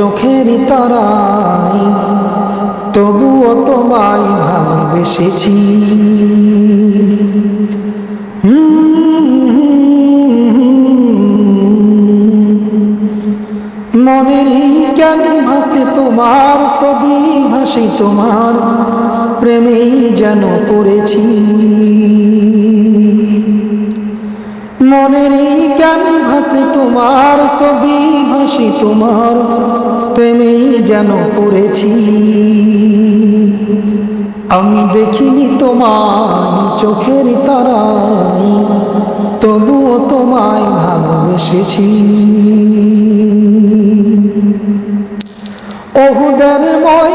চোখের তারাই, তবুও তোমায় ভালোবেসেছি। মনের কেন ভাসে তোমার ছবি ভাসি তোমার, প্রেমেই যেন পড়েছি। মনের কেন ভাসে তোমার ছবি ভাসি তোমার প্রেমেই যেন পড়েছি। আমি দেখিনি তোমায় চোখের তারাই তবুও তোমায় ভালোবেসেছি। ওহুদের ময়দানে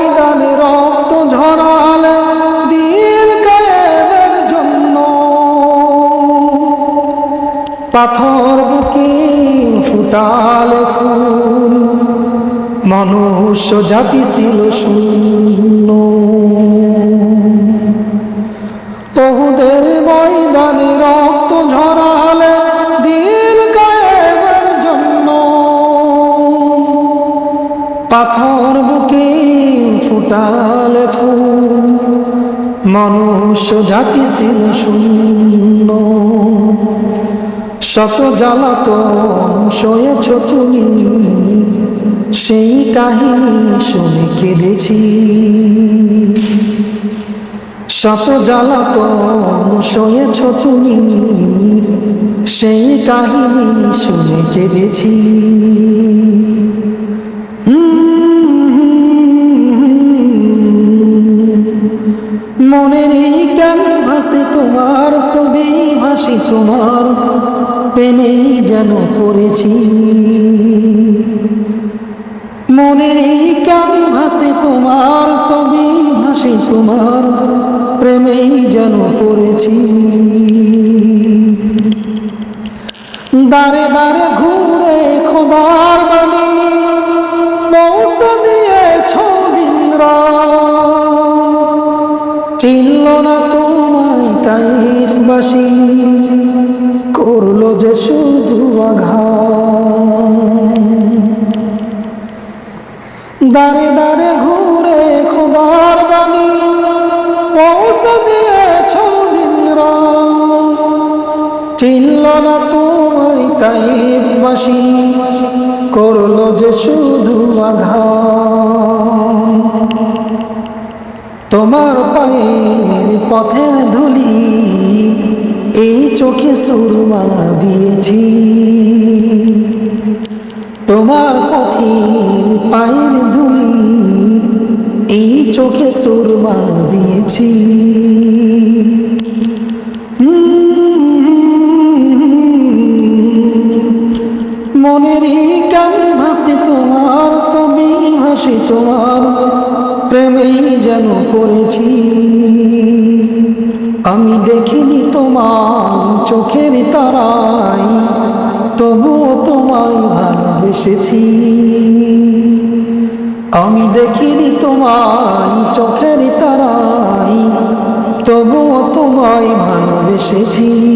পাথর বুকে ফুটালে ফুল। মনুষ্য জাতি ছিল শূন্য। ওহুদের ময়দানে রক্ত ঝরালে দিল কায়েমের জন্য। পাথর বুকে ফুটালে ফুল। মানুষ জাতি ছিল শূন্য। শত জ্বালাতন সয়েছ তুমি, সেই কাহিনী শুনে কেঁদেছি। শত জ্বালাতন সয়েছ তুমি, সেই কাহিনী শুনে কেঁদেছি। ভাসে তোমার ছবি ভাসি তোমার যেন করেছি মনের কেন ভাসে তোমার ছবি ভাসি তোমার প্রেমেই যেন করেছি দাঁড়ে দাঁড়ে ঘুরে খোদার বাণী চিনল না তোমায় তাইফবাসী করল যে শুধু দাঁড়ে দাঁড়ে ঘুরে খোদার বাণী, পৌঁছে দিয়েছ দিন চিনল না তোমায় তাইফবাসী করল যে শুধু আঘা তোমার পায়ের পথের ধুলি এই চোখে সুরমা দিয়েছি। তোমার পথের পায়ের ধুলি এই চোখে সুরমা দিয়েছি। মনের কেন ভাসে তোমার, ছবি ভাসে তোমার। প্রেমেই যেন করেছি। আমি দেখিনি তোমার চোখের তারাই তবুও তোমায় ভালোবেসেছি। আমি দেখিনি তোমায় চোখের তারাই তবুও তোমায় ভালোবেসেছি।